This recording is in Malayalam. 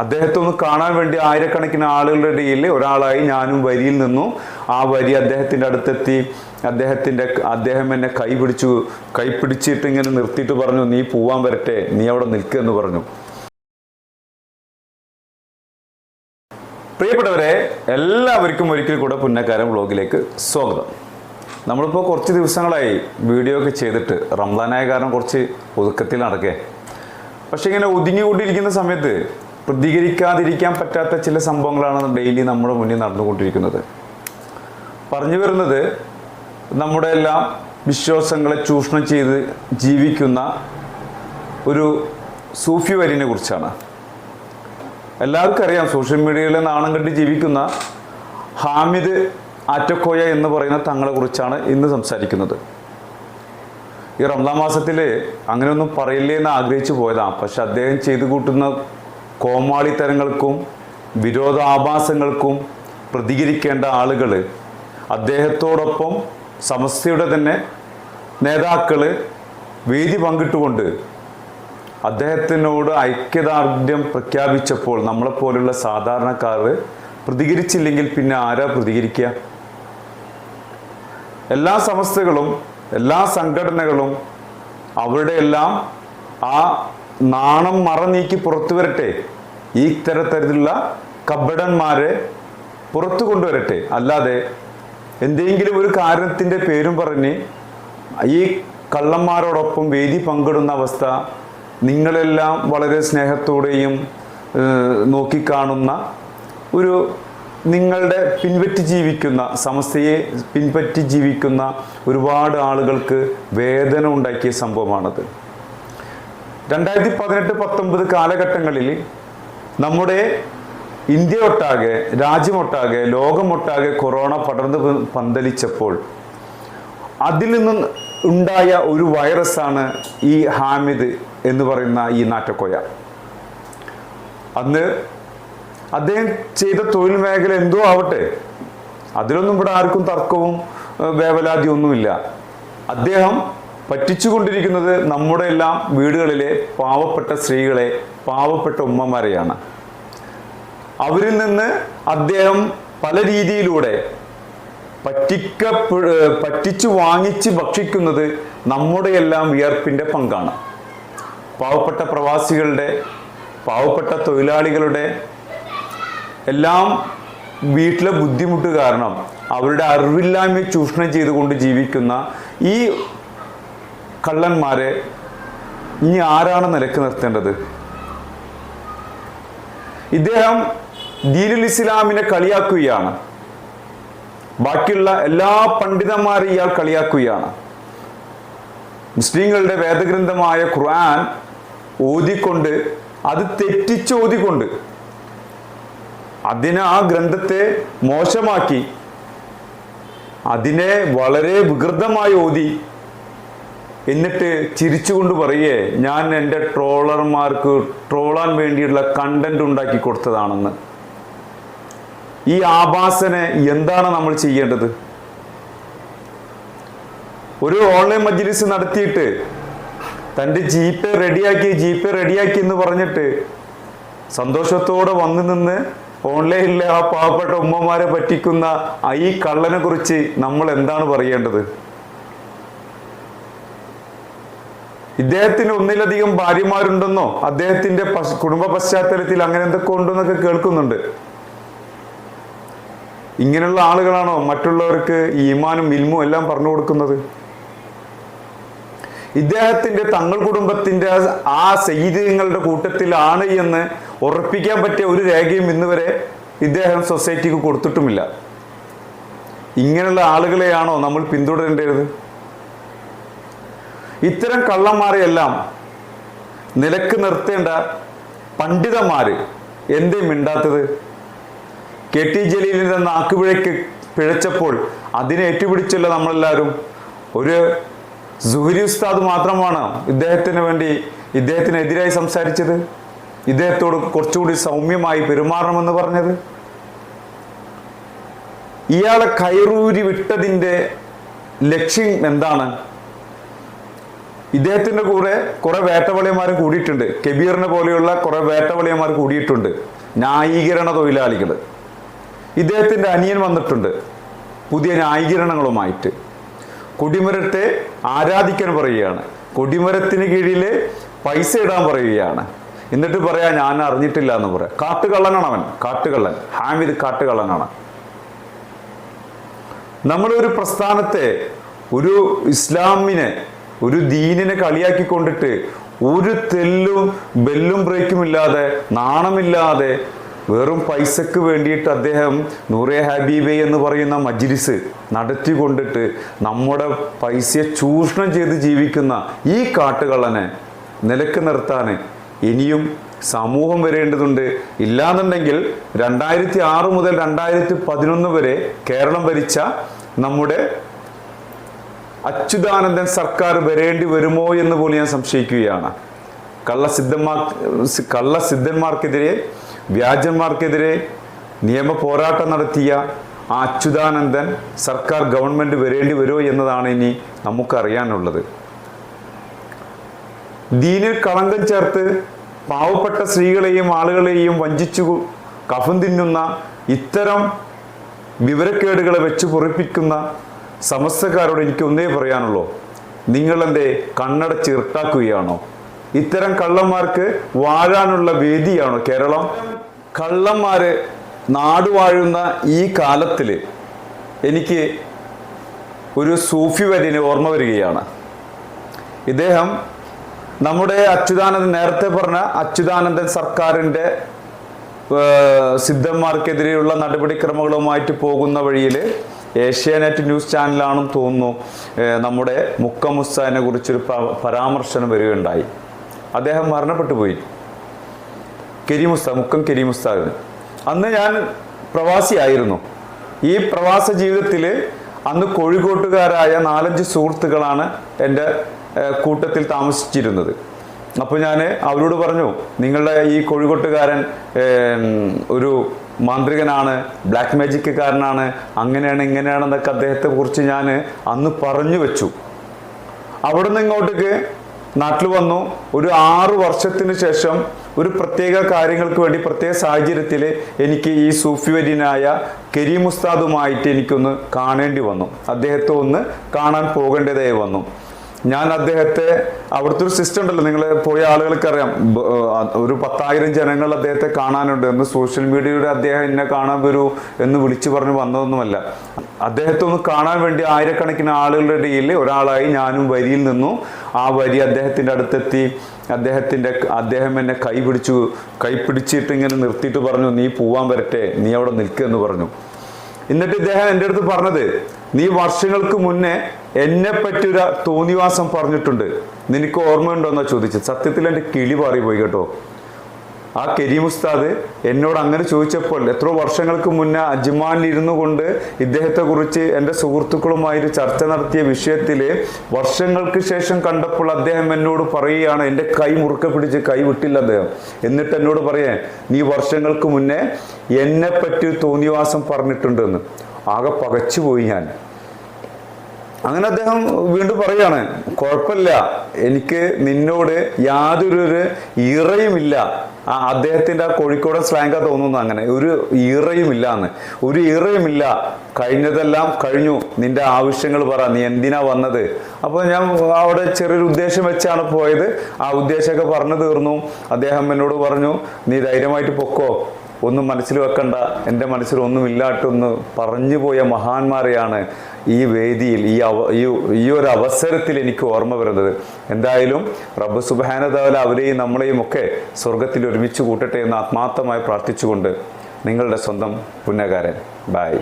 അദ്ദേഹത്തെ ഒന്ന് കാണാൻ വേണ്ടി ആയിരക്കണക്കിന് ആളുകളുടെ ഇടയിൽ ഒരാളായി ഞാനും വരിയിൽ നിന്നു. ആ വരി അദ്ദേഹത്തിന്റെ അടുത്തെത്തി. അദ്ദേഹത്തിന്റെ അദ്ദേഹം എന്നെ കൈ പിടിച്ചു കൈ പിടിച്ചിട്ട് ഇങ്ങനെ നിർത്തിയിട്ട് പറഞ്ഞു നീ പോവാൻ വരട്ടെ നീ അവിടെ നിൽക്കുക എന്ന് പറഞ്ഞു. പ്രിയപ്പെട്ടവരെ എല്ലാവർക്കും ഒരിക്കൽ കൂടെ പുന്നക്കാരൻ വ്ളോഗിലേക്ക് സ്വാഗതം. നമ്മളിപ്പോൾ കുറച്ച് ദിവസങ്ങളായി വീഡിയോ ഒക്കെ ചെയ്തിട്ട് റംസാനായ കാരണം കുറച്ച് ഒതുക്കത്തിൽ നടക്കേ. പക്ഷെ ഇങ്ങനെ ഒതുങ്ങിക്കൊണ്ടിരിക്കുന്ന സമയത്ത് പ്രതികരിക്കാതിരിക്കാൻ പറ്റാത്ത ചില സംഭവങ്ങളാണ് ഡെയിലി നമ്മുടെ മുന്നിൽ നടന്നുകൊണ്ടിരിക്കുന്നത്. പറഞ്ഞു വരുന്നത് നമ്മുടെ എല്ലാം വിശ്വാസങ്ങളെ ചൂഷണം ചെയ്ത് ജീവിക്കുന്ന ഒരു സൂഫി വരിനെ കുറിച്ചാണ്. എല്ലാവർക്കും അറിയാം സോഷ്യൽ മീഡിയയിലെ നാണം കണ്ടി ജീവിക്കുന്ന ഹാമിദ് ആറ്റക്കോയ എന്ന് പറയുന്ന തങ്ങളെ കുറിച്ചാണ് ഇന്ന് സംസാരിക്കുന്നത്. ഈ റംസാൻ മാസത്തിൽ അങ്ങനെയൊന്നും പറയില്ലേ എന്ന് ആഗ്രഹിച്ചു പോയതാണ് പക്ഷെ അദ്ദേഹം ചെയ്തു കൂട്ടുന്ന കോമാളിത്തരങ്ങൾക്കും വിരോധാഭാസങ്ങൾക്കും പ്രതികരിക്കേണ്ട ആളുകൾ അദ്ദേഹത്തോടൊപ്പം സമസ്തയുടെ തന്നെ നേതാക്കൾ വേദി പങ്കിട്ടുകൊണ്ട് അദ്ദേഹത്തിനോട് ഐക്യദാർഢ്യം പ്രഖ്യാപിച്ചപ്പോൾ നമ്മളെപ്പോലുള്ള സാധാരണക്കാർ പ്രതികരിച്ചില്ലെങ്കിൽ പിന്നെ ആരാ പ്രതികരിക്കുക? എല്ലാ സമസ്തകളും എല്ലാ സംഘടനകളും അവരുടെ എല്ലാം ആ നാണം മറ നീക്കി പുറത്തു വരട്ടെ. ഈ തരത്തരത്തിലുള്ള കബടന്മാരെ പുറത്തു കൊണ്ടുവരട്ടെ. അല്ലാതെ എന്തെങ്കിലും ഒരു കാരണത്തിന്റെ പേരും പറഞ്ഞ് ഈ കള്ളന്മാരോടൊപ്പം വേദി പങ്കിടുന്ന അവസ്ഥ നിങ്ങളെല്ലാം വളരെ സ്നേഹത്തോടെയും നോക്കിക്കാണുന്ന ഒരു നിങ്ങളുടെ പിൻപറ്റി ജീവിക്കുന്ന സമസ്തയെ പിൻപറ്റി ജീവിക്കുന്ന ഒരുപാട് ആളുകൾക്ക് വേദന ഉണ്ടാക്കിയ സംഭവമാണത്. രണ്ടായിരത്തി പതിനെട്ട് പത്തൊമ്പത് കാലഘട്ടങ്ങളിൽ നമ്മുടെ ഇന്ത്യ ഒട്ടാകെ രാജ്യമൊട്ടാകെ ലോകമൊട്ടാകെ കൊറോണ പടർന്ന് പന്തലിച്ചപ്പോൾ അതിൽ നിന്നും ഉണ്ടായ ഒരു വൈറസാണ് ഈ ഹാമിദ് എന്ന് പറയുന്ന ഈ നാറ്റക്കോയ. അന്ന് അദ്ദേഹം ചെയ്ത തൊഴിൽ മേഖല എന്തോ ആവട്ടെ. അതിലൊന്നും ഇവിടെ ആർക്കും തർക്കവും വേവലാതിയൊന്നുമില്ല. അദ്ദേഹം പറ്റിച്ചുകൊണ്ടിരിക്കുന്നത് നമ്മുടെ എല്ലാം വീടുകളിലെ പാവപ്പെട്ട സ്ത്രീകളെ പാവപ്പെട്ട ഉമ്മമാരെയാണ്. അവരിൽ നിന്ന് അദ്ദേഹം പല രീതിയിലൂടെ പറ്റിക്ക പറ്റിച്ചു വാങ്ങിച്ച് ഭക്ഷിക്കുന്നത് നമ്മുടെ എല്ലാം വിയർപ്പിന്റെ പങ്കാണ്. പാവപ്പെട്ട പ്രവാസികളുടെ പാവപ്പെട്ട തൊഴിലാളികളുടെ എല്ലാം വീട്ടിലെ ബുദ്ധിമുട്ട് കാരണം അവരുടെ അറിവില്ലായ്മ ചൂഷണം ചെയ്തുകൊണ്ട് ജീവിക്കുന്ന ഈ കള്ളന്മാരെ ഇനി ആരാണ് നിലയ്ക്ക് നിർത്തേണ്ടത്? ഇദ്ദേഹം ദീനുൽ ഇസ്ലാമിനെ കളിയാക്കുകയാണ്. ബാക്കിയുള്ള എല്ലാ പണ്ഡിതന്മാരെ ഇയാൾ കളിയാക്കുകയാണ്. മുസ്ലിങ്ങളുടെ വേദഗ്രന്ഥമായ ഖുർആൻ ഓതിക്കൊണ്ട് അത് തെറ്റിച്ചോതിക്കൊണ്ട് അതിനെ ആ ഗ്രന്ഥത്തെ മോശമാക്കി അതിനെ വളരെ വികൃതമായി ഓതി എന്നിട്ട് ചിരിച്ചുകൊണ്ട് പറയേ ഞാൻ എന്റെ ട്രോളർമാർക്ക് ട്രോളാൻ വേണ്ടിയുള്ള കണ്ടന്റ് ഉണ്ടാക്കി കൊടുത്തതാണെന്ന്. ഈ ആഭാസനെ എന്താണ് നമ്മൾ ചെയ്യേണ്ടത്? ഒരു ഓൺലൈൻ മജ്ലിസ് നടത്തിയിട്ട് തന്റെ ജി പേ റെഡിയാക്കി ജി പേ റെഡിയാക്കി എന്ന് പറഞ്ഞിട്ട് സന്തോഷത്തോടെ വന്നു നിന്ന് ഓൺലൈനിലെ ആ പാവപ്പെട്ട ഉമ്മമാരെ പറ്റിക്കുന്ന ഈ കള്ളനെ കുറിച്ച് നമ്മൾ എന്താണ് പറയേണ്ടത്? ഇദ്ദേഹത്തിന് ഒന്നിലധികം ഭാര്യമാരുണ്ടെന്നോ അദ്ദേഹത്തിന്റെ കുടുംബ പശ്ചാത്തലത്തിൽ അങ്ങനെ എന്തൊക്കെ ഉണ്ടെന്നൊക്കെ കേൾക്കുന്നുണ്ട്. ഇങ്ങനെയുള്ള ആളുകളാണോ മറ്റുള്ളവർക്ക് ഈമാനും ഇൽമും എല്ലാം പറഞ്ഞു കൊടുക്കുന്നത്? ഇദ്ദേഹത്തിന്റെ തങ്ങൾ കുടുംബത്തിന്റെ ആ സയ്യിദങ്ങളുടെ കൂട്ടത്തിലാണ് എന്ന് ഉറപ്പിക്കാൻ പറ്റിയ ഒരു രേഖയും ഇന്ന് വരെ ഇദ്ദേഹം സൊസൈറ്റിക്ക് കൊടുത്തിട്ടുമില്ല. ഇങ്ങനെയുള്ള ആളുകളെയാണോ നമ്മൾ പിന്തുടരേണ്ടത്? ഇത്തരം കള്ളന്മാരെയെല്ലാം നിലയ്ക്ക് നിർത്തേണ്ട പണ്ഡിതന്മാര് എന്തേ മിണ്ടാത്തത്? കെ ടി ജലീലിന്റെ നാക്കുപിഴയ്ക്ക് പിഴച്ചപ്പോൾ അതിനെ ഏറ്റുപിടിച്ചല്ലോ നമ്മളെല്ലാവരും. ഒരു സുഹരി ഉസ്താദ് മാത്രമാണ് ഇദ്ദേഹത്തിന് വേണ്ടി ഇദ്ദേഹത്തിനെതിരായി സംസാരിച്ചത്. ഇദ്ദേഹത്തോട് കുറച്ചുകൂടി സൗമ്യമായി പെരുമാറണമെന്ന് പറഞ്ഞത്. ഇയാളെ കയറൂരി വിട്ടതിന്റെ ലക്ഷ്യം എന്താണ്? ഇദ്ദേഹത്തിന്റെ കൂടെ കുറെ വേട്ടവളിയന്മാർ കൂടിയിട്ടുണ്ട്. കബീറിനെ പോലെയുള്ള കുറെ വേട്ടവളിയന്മാർ കൂടിയിട്ടുണ്ട്. ന്യായീകരണ തൊഴിലാളികൾ. ഇദ്ദേഹത്തിന്റെ അനിയൻ വന്നിട്ടുണ്ട്. പുതിയ ന്യായീകരണങ്ങളുമായിട്ട്. കൊടിമരത്തെ ആരാധിക്കാൻ പറയുകയാണ്. കൊടിമരത്തിന് കീഴിൽ പൈസ ഇടാൻ പറയുകയാണ്. എന്നിട്ട് പറയാ ഞാൻ അറിഞ്ഞിട്ടില്ല എന്ന് പറയാം. കാട്ടുകള്ളനാണ് അവൻ. കാട്ടുകള്ളൻ. ഹാമിദ് കാട്ടുകള്ളനാണ്. നമ്മളൊരു പ്രസ്ഥാനത്തെ ഒരു ഇസ്ലാമിനെ ഒരു ദീനിനെ കളിയാക്കിക്കൊണ്ടിട്ട് ഒരു തെല്ലും ബെല്ലും ബ്രേക്കും ഇല്ലാതെ നാണമില്ലാതെ വെറും പൈസക്ക് വേണ്ടിയിട്ട് അദ്ദേഹം നൂറെ ഹബീബെ എന്ന് പറയുന്ന മജ്ലിസ് നടത്തിക്കൊണ്ടിട്ട് നമ്മുടെ പൈസയെ ചൂഷണം ചെയ്ത് ജീവിക്കുന്ന ഈ കാട്ടുകളനെ നിലയ്ക്ക് നിർത്താൻ ഇനിയും സമൂഹം വരേണ്ടതുണ്ട്. ഇല്ലാന്നുണ്ടെങ്കിൽ രണ്ടായിരത്തി ആറ് മുതൽ രണ്ടായിരത്തി പതിനൊന്ന് വരെ കേരളം ഭരിച്ച നമ്മുടെ അച്യുതാനന്ദൻ സർക്കാർ വരേണ്ടി വരുമോ എന്ന് പോലും ഞാൻ സംശയിക്കുകയാണ്. കള്ളസിദ്ധന്മാർ കള്ളസിദ്ധന്മാർക്കെതിരെ വ്യാജന്മാർക്കെതിരെ നിയമ പോരാട്ടം നടത്തിയ ആ അച്യുതാനന്ദൻ സർക്കാർ ഗവൺമെന്റ് വരേണ്ടി വരുമോ എന്നതാണ് ഇനി നമുക്കറിയാനുള്ളത്. ദീനിൽ കളങ്കം ചേർത്ത് പാവപ്പെട്ട സ്ത്രീകളെയും ആളുകളെയും വഞ്ചിച്ചു കഫം തിന്നുന്ന ഇത്തരം വിവരക്കേടുകളെ വെച്ച് പൊറിപ്പിക്കുന്ന സമസ്തക്കാരോട് എനിക്ക് ഒന്നേ പറയാനുള്ളൂ. നിങ്ങൾ എന്തേ കണ്ണട ഇർട്ടാക്കുകയാണോ ഇത്തരം കള്ളന്മാർക്ക് വാഴാനുള്ള വേദിയാണോ കേരളം? കള്ളന്മാര് നാടുവാഴുന്ന ഈ കാലത്തിൽ എനിക്ക് ഒരു സൂഫി വര്യനെ ഓർമ്മ വരികയാണ്. ഇദ്ദേഹം നമ്മുടെ അച്യുതാനന്ദൻ നേരത്തെ പറഞ്ഞ അച്യുതാനന്ദൻ സർക്കാരിന്റെ സിദ്ധന്മാർക്കെതിരെയുള്ള നടപടിക്രമങ്ങളുമായിട്ട് പോകുന്ന വഴിയിൽ ഏഷ്യാനെറ്റ് ന്യൂസ് ചാനലാണെന്ന് തോന്നുന്നു നമ്മുടെ മുക്കമുസ്താനെ കുറിച്ചൊരു പരാമർശനം വരികയുണ്ടായി. അദ്ദേഹം മരണപ്പെട്ടു പോയി. കരീമുസ്താ മുക്കം കെരിമുസ്താവിന് അന്ന് ഞാൻ പ്രവാസിയായിരുന്നു. ഈ പ്രവാസ ജീവിതത്തിൽ അന്ന് കോഴിക്കോട്ടുകാരായ നാലഞ്ച് സുഹൃത്തുക്കളാണ് എന്റെ കൂട്ടത്തിൽ താമസിച്ചിരുന്നത്. അപ്പോൾ ഞാൻ അവരോട് പറഞ്ഞു നിങ്ങളുടെ ഈ കോഴിക്കോട്ടുകാരൻ ഒരു മാന്ത്രികനാണ് ബ്ലാക്ക് മാജിക്കാരനാണ് അങ്ങനെയാണ് ഇങ്ങനെയാണെന്നൊക്കെ അദ്ദേഹത്തെ കുറിച്ച് ഞാൻ അന്ന് പറഞ്ഞു വെച്ചു. അവിടെ നിന്ന് ഇങ്ങോട്ടേക്ക് നാട്ടിൽ വന്നു. ഒരു ആറു വർഷത്തിന് ശേഷം ഒരു പ്രത്യേക കാര്യങ്ങൾക്ക് വേണ്ടി പ്രത്യേക സാഹചര്യത്തിൽ എനിക്ക് ഈ സൂഫിവര്യനായ കരീം ഉസ്താദുമായിട്ട് എനിക്കൊന്ന് കാണേണ്ടി വന്നു. അദ്ദേഹത്തെ ഒന്ന് കാണാൻ പോകേണ്ടതായി വന്നു. ഞാൻ അദ്ദേഹത്തെ അവിടുത്തെ ഒരു സിസ്റ്റം ഉണ്ടല്ലോ നിങ്ങൾ പോയ ആളുകൾക്ക് അറിയാം ഒരു പത്തായിരം ജനങ്ങൾ അദ്ദേഹത്തെ കാണാനുണ്ട് എന്ന് സോഷ്യൽ മീഡിയയുടെ അദ്ദേഹം എന്നെ കാണാൻ വരൂ എന്ന് വിളിച്ചു പറഞ്ഞ് വന്നതൊന്നുമല്ല. അദ്ദേഹത്തെ ഒന്ന് കാണാൻ വേണ്ടി ആയിരക്കണക്കിന് ആളുകളുടെ ഇടയിൽ ഒരാളായി ഞാനും വരിയിൽ നിന്നു. ആ വരി അദ്ദേഹത്തിന്റെ അടുത്തെത്തി. അദ്ദേഹത്തിന്റെ അദ്ദേഹം എന്നെ കൈ പിടിച്ചു കൈ പിടിച്ചിട്ട് ഇങ്ങനെ നിർത്തിയിട്ട് പറഞ്ഞു നീ പോവാൻ വരട്ടെ നീ അവിടെ നിൽക്കുക എന്ന് പറഞ്ഞു. എന്നിട്ട് ഇദ്ദേഹം എന്റെ അടുത്ത് പറഞ്ഞത് നീ വർഷങ്ങൾക്ക് മുന്നേ എന്നെ പറ്റി ഒരു തോന്നിവാസം പറഞ്ഞിട്ടുണ്ട്. നിനക്ക് ഓർമ്മയുണ്ടോന്നാ ചോദിച്ചത്. സത്യത്തിൽ എന്റെ കിളി പോയി കേട്ടോ. ആ കരീം ഉസ്താദ് എന്നോട് അങ്ങനെ ചോദിച്ചപ്പോൾ എത്ര വർഷങ്ങൾക്ക് മുന്നേ അജ്മാനിൽ ഇരുന്നു കൊണ്ട് ഇദ്ദേഹത്തെ കുറിച്ച് എന്റെ സുഹൃത്തുക്കളുമായി ചർച്ച നടത്തിയ വിഷയത്തിൽ വർഷങ്ങൾക്ക് ശേഷം കണ്ടപ്പോൾ അദ്ദേഹം എന്നോട് പറയുകയാണ് എന്റെ കൈ മുറുക്കെ പിടിച്ച് കൈ വിട്ടില്ല അദ്ദേഹം. എന്നിട്ട് എന്നോട് പറയേ നീ വർഷങ്ങൾക്ക് മുന്നേ എന്നെ പറ്റി ഒരു തോന്നിവാസം പറഞ്ഞിട്ടുണ്ടെന്ന്. ആകെ പകച്ചുപോയി ഞാൻ. അങ്ങനെ അദ്ദേഹം വീണ്ടും പറയാണ് കുഴപ്പമില്ല. എനിക്ക് നിന്നോട് യാതൊരു ഒരു ഈറയുമില്ല ആ അദ്ദേഹത്തിന്റെ ആ കോഴിക്കോടൻ സ്ലാങ്ക തോന്നുന്നു അങ്ങനെ. ഒരു ഈറയുമില്ല എന്ന് ഒരു ഈറയുമില്ല കഴിഞ്ഞതെല്ലാം കഴിഞ്ഞു. നിന്റെ ആവശ്യങ്ങൾ പറ. നീ എന്തിനാ വന്നത്? അപ്പോൾ ഞാൻ അവിടെ ചെറിയൊരു ഉദ്ദേശം വെച്ചാണ് പോയത്. ആ ഉദ്ദേശമൊക്കെ പറഞ്ഞു തീർന്നു. അദ്ദേഹം എന്നോട് പറഞ്ഞു നീ ധൈര്യമായിട്ട് പൊക്കോ. ഒന്നും മനസ്സിൽ വെക്കണ്ട. എന്റെ മനസ്സിൽ ഒന്നും ഇല്ലാട്ടൊന്ന് പറഞ്ഞു പോയ മഹാന്മാരെയാണ് ഈ വേദിയിൽ ഈ അവ ഈ ഒരു അവസരത്തിൽ എനിക്ക് ഓർമ്മ വരുന്നത്. എന്തായാലും റബ്ബ് സുബാനതാവല അവരെയും നമ്മളെയും ഒക്കെ സ്വർഗത്തിൽ ഒരുമിച്ച് കൂട്ടട്ടെ എന്ന് ആത്മാർത്ഥമായി പ്രാർത്ഥിച്ചുകൊണ്ട് നിങ്ങളുടെ സ്വന്തം പുന്നകാരൻ ബായ്